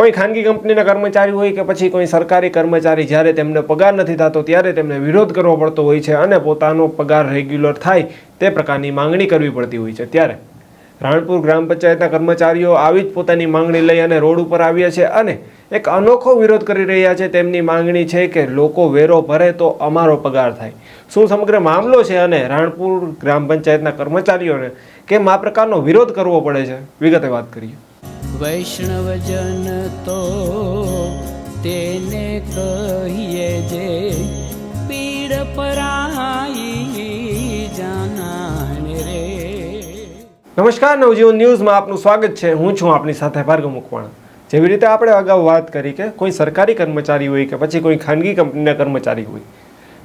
કોઈ ખાનગી કંપનીના કર્મચારી હોય કે પછી કોઈ સરકારી કર્મચારી જ્યારે તેમને પગાર નથી થતો, ત્યારે તેમને વિરોધ કરવો પડતો હોય છે અને પોતાનો પગાર રેગ્યુલર થાય તે પ્રકારની માંગણી કરવી પડતી હોય છે. ત્યારે રાણપુર ગ્રામ પંચાયતના કર્મચારીઓ આવી જ પોતાની માંગણી લઈ અને રોડ ઉપર આવ્યા છે અને એક અનોખો વિરોધ કરી રહ્યા છે. તેમની માંગણી છે કે લોકો વેરો ભરે તો અમારો પગાર થાય. શું સમગ્ર મામલો છે અને રાણપુર ગ્રામ પંચાયતના કર્મચારીઓને કેમ આ પ્રકારનો વિરોધ કરવો પડે છે? વિગતે વાત કરીએ. વૈષ્ણવજન તો તેને કહીએ જે પીડ પરાઈ જાનાને રે. નમસ્કાર, નવજીવન ન્યૂઝમાં આપનું સ્વાગત છે. હું છું આપની સાથે ભાર્ગવ મુકવાણા. જેવી રીતે આપણે અગાઉ વાત કરી કે કોઈ સરકારી કર્મચારી હોય કે પછી કોઈ ખાનગી કંપનીના કર્મચારી હોય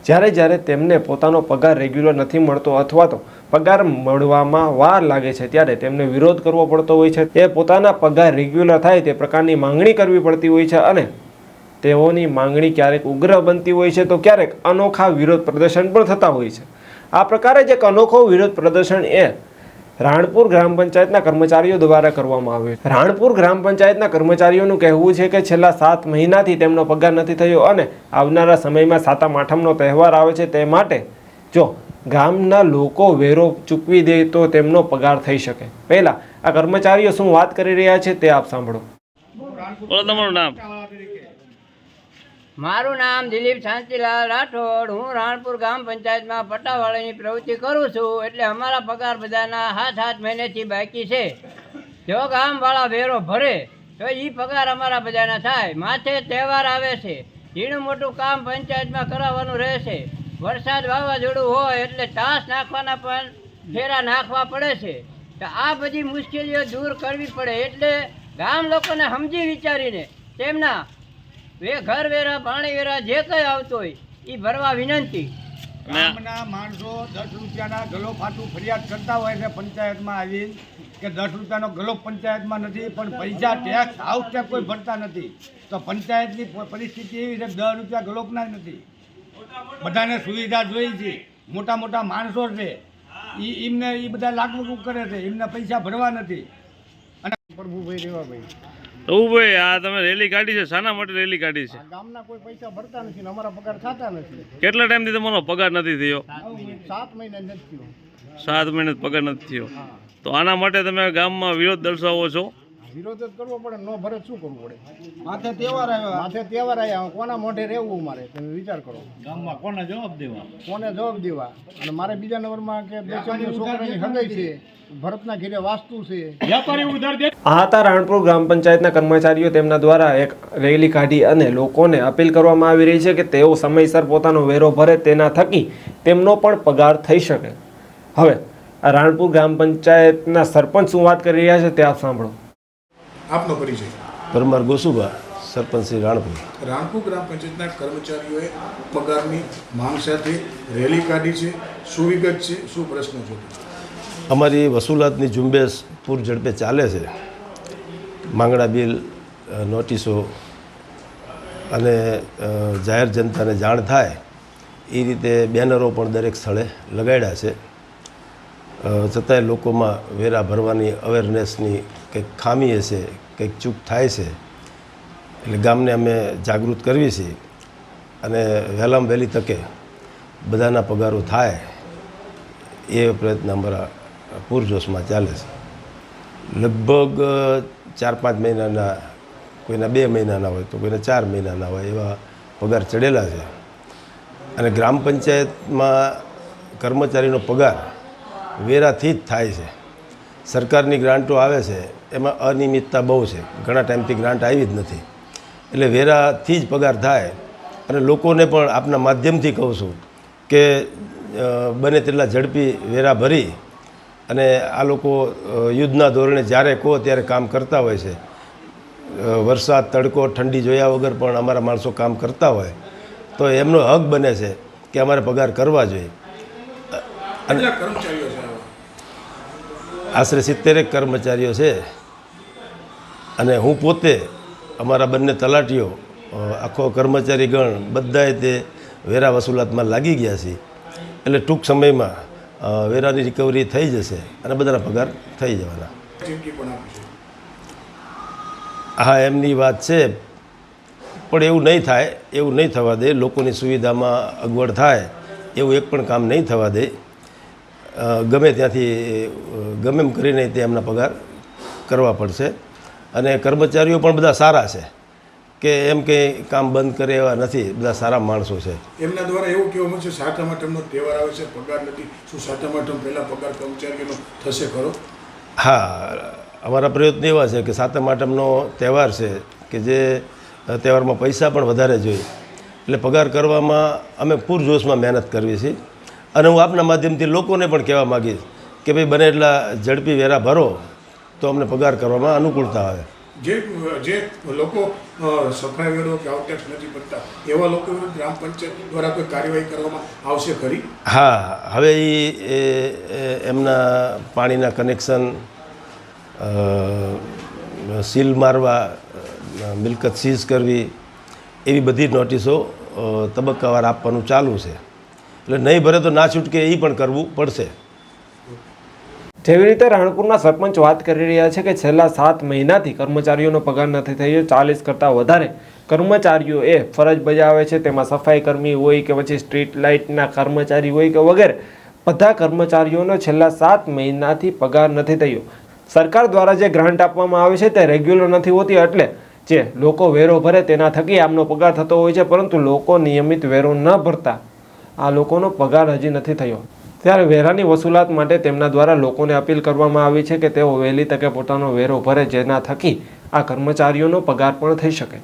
જ્યારે જ્યારે તેમને પોતાનો પગાર રેગ્યુલર નથી મળતો અથવા તો પગાર મળવામાં વાર લાગે છે, ત્યારે તેમને વિરોધ કરવો પડતો હોય છે. તે પોતાના પગાર રેગ્યુલર થાય તે પ્રકારની માંગણી કરવી પડતી હોય છે અને તેઓની માંગણી ક્યારેક ઉગ્ર બનતી હોય છે તો ક્યારેક અનોખા વિરોધ પ્રદર્શન પણ થતા હોય છે. આ પ્રકારે જ એક અનોખો વિરોધ પ્રદર્શન એ રાણપુર ગ્રામ પંચાયતના કર્મચારીઓ દ્વારા કરવામાં આવ્યું. રાણપુર ગ્રામ પંચાયતના કર્મચારીઓનું કહેવું છે કે છેલ્લા સાત મહિનાથી તેમનો પગાર નથી થયો અને આવનારા સમયમાં સાતમ આઠમનો તહેવાર આવે છે તે માટે જો ગામના લોકો વેરો ચૂકવી દે તો તેમનો પગાર થઈ શકે. પહેલા આ કર્મચારીઓ શું વાત કરી રહ્યા છે તે આપ સાંભળો. તમારું નામ? મારું નામ દિલીપ શાંતિલાલ રાઠોડ. હું રાણપુર ગ્રામ પંચાયતમાં પટ્ટાવાળાની પ્રવૃત્તિ કરું છું એટલે અમારા પગાર બધાના સાત સાત મહિનેથી બાકી છે. જો ગામવાળા વેરો ભરે, તો એ પગાર અમારા બધાના થાય. માથે તહેવાર આવે છે. ઝીણું મોટું કામ પંચાયતમાં કરાવવાનું રહેશે. વરસાદ વાવાઝોડું હોય એટલે તાસ નાખવાના પણ ફેરા નાખવા પડે છે. તો આ બધી મુશ્કેલીઓ દૂર કરવી પડે એટલે ગામ લોકોને સમજી વિચારીને તેમના વે ઘર વેરા પાણી વેરા જે કંઈ આવતો હોય એ ભરવા વિનંતી. ગામના માણસો દસ રૂપિયાના ગલો ફાટું ફરિયાદ કરતા હોય છે પંચાયતમાં આવી કે દસ રૂપિયાનો ગલો પંચાયતમાં નથી પણ પૈસા ટેક્સ હાઉસ ટેક્સ કોઈ ભરતા નથી. તો પંચાયતની પરિસ્થિતિ એવી છે દસ રૂપિયા ગલોપના જ નથી. બધાને સુવિધા જોઈ છે. મોટા મોટા માણસો છે. એ એમને એ બધા લાગુ કરે છે. એમને પૈસા ભરવા નથી. અને પ્રભુભાઈ રેવાભાઈ રઘુભાઈ આ તમે રેલી કાઢી છે. શાના માટે રેલી કાઢી છે. ગામના કોઈ પૈસા ભરતા નથી ને અમારા પગાર થતા નથી. કેટલા ટાઈમથી તમારો પગાર નથી થયો? સાત મહિના નથી સાત મહિના પગાર નથી થયો. તો આના માટે તમે ગામમાં વિરોધ દર્શાવો છો? વિરોધ જ કરવો પડે ન ભરે શું કરવું પડે? માથે તહેવાર આવ્યા. માથે તહેવાર આવ્યા કોના મોઢે રહેવું મારે? તમે વિચાર કરો. ગામમાં કોને જવાબ દેવા? કોને જવાબ દેવા? અને મારે બીજા નંબરમાં કે બે ચાર છોકરાની હગાઈ છે. ભરતના ઘેરે વાસ્તુ છે. આ હતા રાણપુર ગ્રામ પંચાયતના કર્મચારીઓ. તેમના દ્વારા એક રેલી કાઢી અને લોકોને અપીલ કરવામાં આવી રહી છે કે તેઓ સમયસર પોતાનો વેરો ભરે તેના થકી તેમનો પણ પગાર થઈ શકે. હવે રાણપુર ગ્રામ પંચાયતના સરપંચ શું વાત કરી રહ્યા છે તે આપ સાંભળો. આપનો પરિચય. પરમાર ગોસુબા સરપંચ શ્રી રાણપુર. રાણપુર ગ્રામ પંચાયતના કર્મચારીઓએ પગારની માંગ સાથે રેલી કાઢી છે. શું વિગત છે? શું પ્રશ્ન છે? અમારી વસૂલાતની ઝુંબેશ પૂર ઝડપે ચાલે છે. માંગણા બિલ નોટિસો અને જાહેર જનતાને જાણ થાય એ રીતે બેનરો પણ દરેક સ્થળે લગાડ્યા છે. છતાંય લોકોમાં વેરા ભરવાની અવેરનેસની કંઈક ખામી હશે કંઈક ચૂક થાય છે, એટલે ગામને અમે જાગૃત કરવી છીએ અને વહેલામાં વહેલી તકે બધાના પગારો થાય એ પ્રયત્ન અમારા પૂરજોશમાં ચાલે છે. લગભગ ચાર પાંચ મહિનાના, કોઈના બે મહિનાના હોય તો કોઈના ચાર મહિનાના હોય એવા પગાર ચડેલા છે. અને ગ્રામ પંચાયતમાં કર્મચારીનો પગાર વેરાથી જ થાય છે. સરકારની ગ્રાન્ટો આવે છે, એમાં અનિયમિતતા બહુ છે. ઘણા ટાઈમથી ગ્રાન્ટ આવી જ નથી. એટલે વેરાથી જ પગાર થાય. અને લોકોને પણ આપના માધ્યમથી કહું છું કે બને તેટલા ઝડપી વેરા ભરી અને આ લોકો યુદ્ધના ધોરણે જ્યારે કહો ત્યારે કામ કરતા હોય છે. વરસાદ, તડકો, ઠંડી જોયા વગર પણ અમારા માણસો કામ કરતા હોય. તો એમનો હક બને છે કે અમારે પગાર કરવા જોઈએ. અને કર્મચારીઓ આશરે સિત્તેરેક કર્મચારીઓ છે. અને હું પોતે, અમારા બંને તલાટીઓ આખો કર્મચારી ગણ બધાએ તે વેરા વસૂલાતમાં લાગી ગયા છે એટલે ટૂંક સમયમાં વેરાની રિકવરી થઈ જશે અને બધાના પગાર થઈ જવાના. હા, એમની વાત છે, પણ એવું નહીં થાય, એવું નહીં થવા દે. લોકોની સુવિધામાં અગવડ થાય, એવું એક પણ કામ નહીં થવા દે. ગમે ત્યાંથી ગમે એમ કરીને તે એમના પગાર કરવા પડશે. અને કર્મચારીઓ પણ બધા સારા છે. કે એમ કંઈ કામ બંધ કરે એવા નથી બધા સારા માણસો છે. એમના દ્વારા એવું કહેવામાં છે સાતમ આઠમનો તહેવાર આવે છે પગાર નથી. શું સાતમ આઠમ પહેલાં પગાર કર્મચારીઓનો થશે ખરો? હા અમારા પ્રયત્ન એવા છે કે સાતમ આઠમનો તહેવાર છે કે જે તહેવારમાં પૈસા પણ વધારે જોઈએ. એટલે પગાર કરવામાં અમે પૂરજોશમાં મહેનત કરવી છીએ અને હું આપના માધ્યમથી લોકોને પણ કહેવા માગીશ કે ભાઈ બને એટલા ઝડપી વેરા ભરો તો અમને પગાર કરવામાં અનુકૂળતા આવે. જે જે લોકો સફાઈ વેરો કે આઉટેક્સ નથી ભરતા એવા લોકો ગ્રામ પંચાયત દ્વારા કોઈ કાર્યવાહી કરવામાં આવશે ખરી? હા હવે એ એ એમના પાણીના કનેક્શન સીલ મારવા મિલકત સીઝ કરવી એવી બધી નોટિસો તબક્કાવાર આપવાનું ચાલુ છે. એટલે નહીં ભરે તો ના છૂટકે એ પણ કરવું પડશે. જેવી રીતે રાણપુરના સરપંચ વાત કરી રહ્યા છે કે છેલ્લા સાત મહિનાથી કર્મચારીઓનો પગાર નથી થયો ચાલીસ કરતાં વધારે કર્મચારીઓ એ ફરજ બજાવે છે, તેમાં સફાઈ કર્મી હોય કે પછી સ્ટ્રીટ લાઇટના કર્મચારી હોય કે વગેરે, બધા કર્મચારીઓનો છેલ્લા સાત મહિનાથી પગાર નથી થયો. સરકાર દ્વારા જે ગ્રાન્ટ આપવામાં આવે છે તે રેગ્યુલર નથી હોતી, એટલે જે લોકો વેરો ભરે તેના થકી આમનો પગાર થતો હોય છે, પરંતુ લોકો નિયમિત વેરો ન ભરતા. આ લોકોનો પગાર હજી નથી થયો. ત્યારે વેરાની વસૂલાત માટે તેમના દ્વારા લોકોને અપીલ કરવામાં આવી છે કે તેઓ વહેલી તકે પોતાનો વેરો ભરે જેના થકી આ કર્મચારીઓનો પગાર પણ થઈ શકે.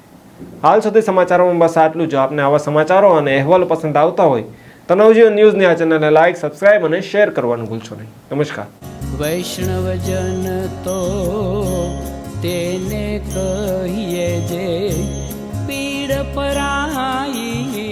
હાલ સુધી સમાચારોમાં બસ આટલું જો. આપને આવા સમાચારો અને અહેવાલ પસંદ આવતા હોય તનવજીવન ન્યૂઝની આ ચેનલને લાઈક, સબસ્ક્રાઇબ અને શેર કરવાનું ભૂલશો નહીં. નમસ્કાર. વૈષ્ણવજન તો તેને કહીએ જે પીડ પરાઈ